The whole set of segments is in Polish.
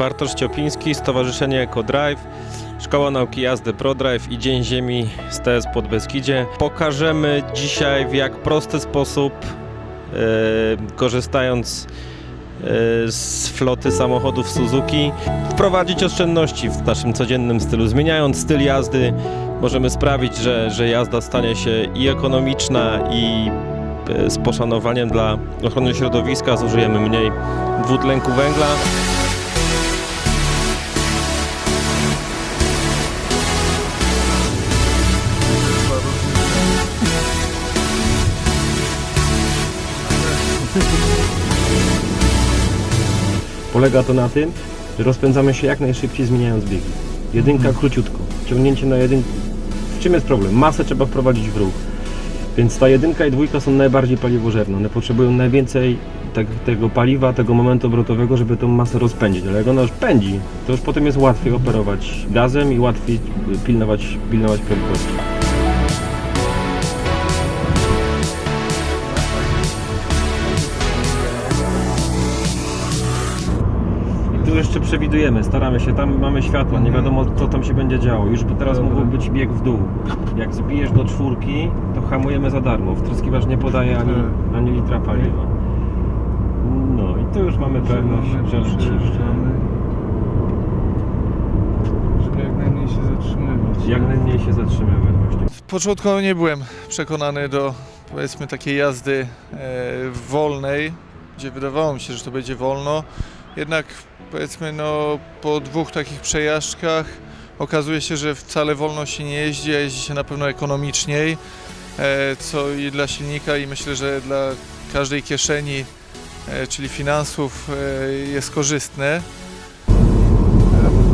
Bartosz Ciopiński, Stowarzyszenie EcoDrive, Szkoła Nauki Jazdy ProDrive i Dzień Ziemi z TS Podbeskidzie. Pokażemy dzisiaj w jak prosty sposób, e, korzystając e, z floty samochodów Suzuki, wprowadzić oszczędności w naszym codziennym stylu. Zmieniając styl jazdy, możemy sprawić, że, że jazda stanie się i ekonomiczna, i e, z poszanowaniem dla ochrony środowiska zużyjemy mniej dwutlenku węgla. Polega to na tym, że rozpędzamy się jak najszybciej zmieniając biegi. Jedynka króciutko, ciągnięcie na jedynkę. W czym jest problem? Masę trzeba wprowadzić w ruch. Więc ta jedynka i dwójka są najbardziej paliwożerne. One potrzebują najwięcej tak, tego paliwa, tego momentu obrotowego, żeby tą masę rozpędzić. Ale jak ona już pędzi, to już potem jest łatwiej operować gazem i łatwiej pilnować, pilnować prędkości. Jeszcze przewidujemy, staramy się, tam mamy światła, nie wiadomo co tam się będzie działo. Już by teraz mógł być bieg w dół. Jak zbijesz do czwórki, to hamujemy za darmo. Wtryskiwacz nie podaje ani, Tak. ani litra paliwa. No i tu już mamy pewność, że lecimy. przejeżdżamy. Żeby jak najmniej się zatrzymywać. Jak najmniej się zatrzymywać właśnie. Początkowo nie byłem przekonany do powiedzmy takiej jazdy e, wolnej, gdzie wydawało mi się, że to będzie wolno. Jednak powiedzmy no po dwóch takich przejażdżkach okazuje się, że wcale wolno się nie jeździ, a jeździ się na pewno ekonomiczniej, e, co i dla silnika i myślę, że dla każdej kieszeni, e, czyli finansów e, jest korzystne.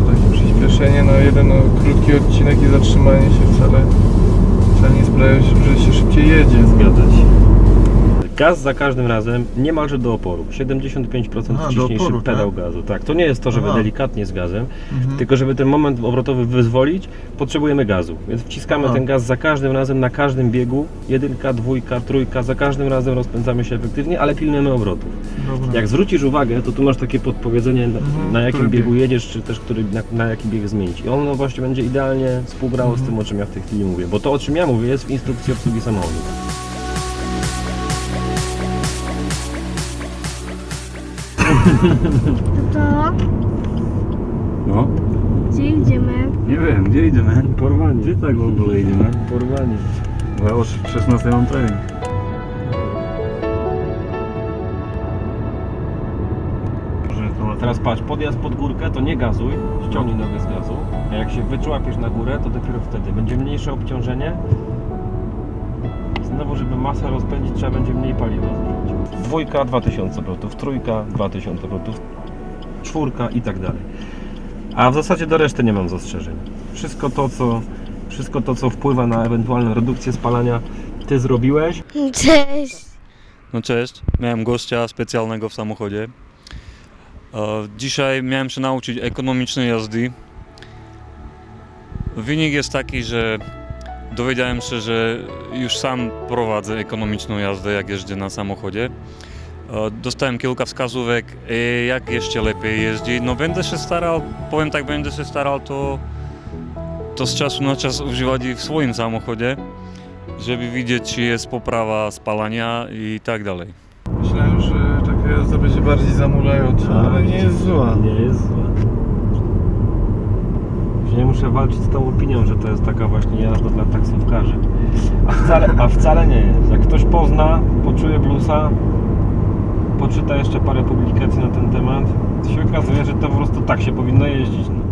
Takie przyspieszenie, no jeden no, krótki odcinek i zatrzymanie się wcale, wcale nie sprawia, że się szybciej jedzie. Zgadza się. Gaz za każdym razem niemalże do oporu. 75% Aha, do wciśniejszy oporu, pedał tak? gazu. Tak, to nie jest to, żeby Aha. delikatnie z gazem, Mhm. tylko żeby ten moment obrotowy wyzwolić, potrzebujemy gazu. Więc wciskamy Aha. ten gaz za każdym razem, na każdym biegu. Jedynka, dwójka, trójka, za każdym razem rozpędzamy się efektywnie, ale pilnujemy obrotów. Dobra. Jak zwrócisz uwagę, to tu masz takie podpowiedzenie, na, Mhm, na jakim biegu bieg? jedziesz, czy też który, na, na jaki bieg zmienić. I ono właśnie będzie idealnie współgrało z Mhm. tym, o czym ja w tej chwili mówię. Bo to, o czym ja mówię, jest w instrukcji obsługi samochodu. To No, gdzie idziemy? nie wiem, gdzie idziemy? Porwanie. Gdzie tak w ogóle idziemy? Porwanie. Bo ja o 16 mam trening. Teraz patrz, podjazd pod górkę to nie gazuj, ściągnij nogę z gazu. A jak się wyczłapiesz na górę, to dopiero wtedy będzie mniejsze obciążenie. Znowu, żeby masę rozpędzić, trzeba będzie mniej paliwa zużyć. Dwójka 2000 obrotów, trójka 2000 obrotów, czwórka i tak dalej. A w zasadzie do reszty nie mam zastrzeżeń. Wszystko to, co, wszystko to, co wpływa na ewentualną redukcję spalania, ty zrobiłeś. Cześć. No cześć, miałem gościa specjalnego w samochodzie. E, Dzisiaj miałem się nauczyć ekonomicznej jazdy. Wynik jest taki, że dowiedziałem się, że już sam prowadzę ekonomiczną jazdę, jak jeżdżę na samochodzie. Dostałem kilka wskazówek, e, jak jeszcze lepiej jeździć. No będę się starał, powiem tak, będę się starał to, to z czasu na czas używać w swoim samochodzie, żeby widzieć, czy jest poprawa spalania i tak dalej. Myślałem, że taka jazda będzie bardziej zamulająca, ale nie jest zła. Nie jest zła. Muszę walczyć z tą opinią, że to jest taka właśnie jazda dla taksówkarzy. A wcale, a wcale nie jest. Jak ktoś pozna, poczuje bluesa, poczyta jeszcze parę publikacji na ten temat, to się okazuje, że to po prostu tak się powinno jeździć. No.